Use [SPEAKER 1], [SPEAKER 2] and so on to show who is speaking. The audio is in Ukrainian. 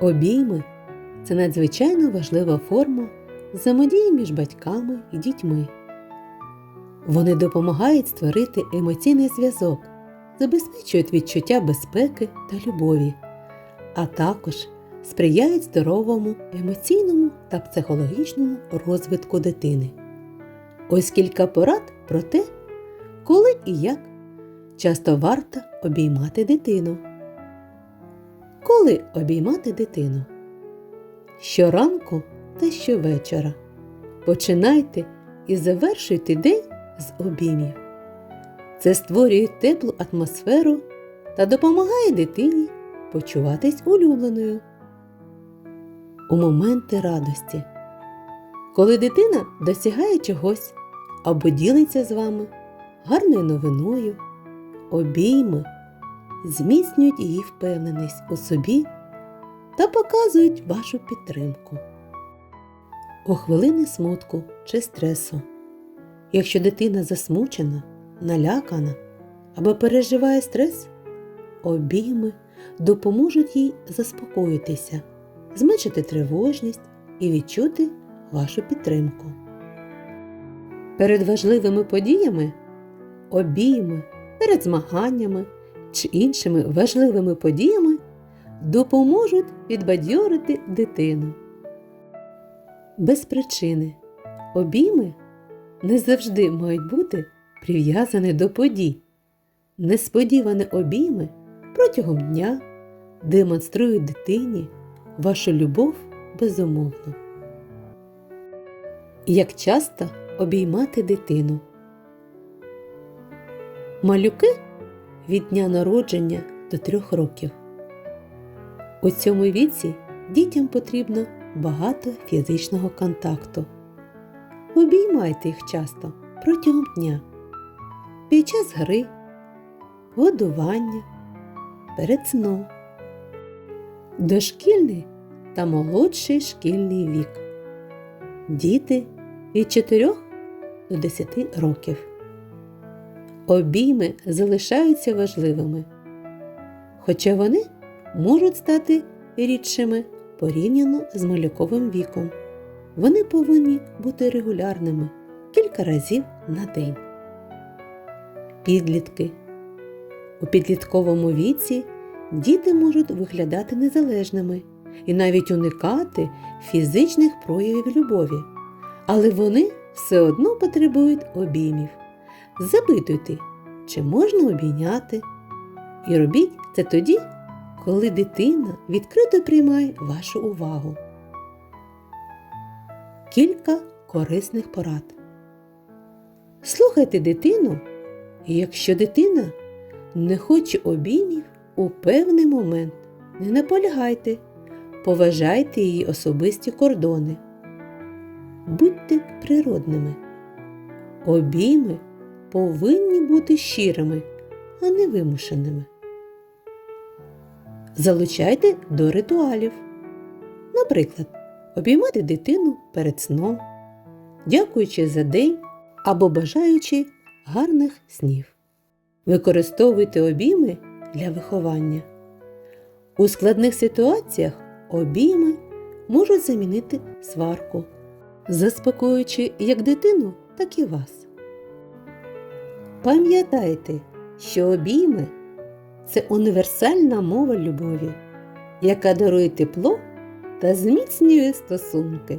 [SPEAKER 1] Обійми це надзвичайно важлива форма взаємодії між батьками і дітьми. Вони допомагають створити емоційний зв'язок, забезпечують відчуття безпеки та любові, а також сприяють здоровому емоційному та психологічному розвитку дитини. Ось кілька порад про те, коли і як часто варто обіймати дитину. Коли обіймати дитину? Щоранку та щовечора. Починайте і завершуйте день з обіймів. Це створює теплу атмосферу та допомагає дитині почуватись улюбленою. У моменти радості. Коли дитина досягає чогось або ділиться з вами гарною новиною, обійми зміцнюють її впевненість у собі та показують вашу підтримку. У хвилини смутку чи стресу. Якщо дитина засмучена, налякана або переживає стрес, обійми допоможуть їй заспокоїтися, зменшити тривожність і відчути вашу підтримку. Перед важливими подіями обійми, перед змаганнями чи іншими важливими подіями допоможуть підбадьорити дитину. Без причини обійми не завжди мають бути прив'язані до подій. Несподівані обійми протягом дня демонструють дитині вашу любов безумовно. Як часто обіймати дитину? Малюки від дня народження до трьох років. У цьому віці дітям потрібно багато фізичного контакту. Обіймайте їх часто протягом дня, під час гри, годування, перед сном. Дошкільний та молодший шкільний вік. Діти від 4 до 10 років. Обійми залишаються важливими, хоча вони можуть стати рідшими порівняно з малюковим віком. Вони повинні бути регулярними кілька разів на день. Підлітки. У підлітковому віці діти можуть виглядати незалежними і навіть уникати фізичних проявів любові, але вони все одно потребують обіймів. Запитуйте, чи можна обійняти, і робіть це тоді, коли дитина відкрито приймає вашу увагу. Кілька корисних порад. Слухайте дитину, і якщо дитина не хоче обіймів у певний момент, не наполягайте, поважайте її особисті кордони. Будьте природними. Обійми повинні бути щирими, а не вимушеними. Залучайте до ритуалів. Наприклад, обіймати дитину перед сном, дякуючи за день або бажаючи гарних снів. Використовуйте обійми для виховання. У складних ситуаціях обійми можуть замінити сварку, заспокоюючи як дитину, так і вас. Пам'ятайте, що обійми це універсальна мова любові, яка дарує тепло та зміцнює стосунки.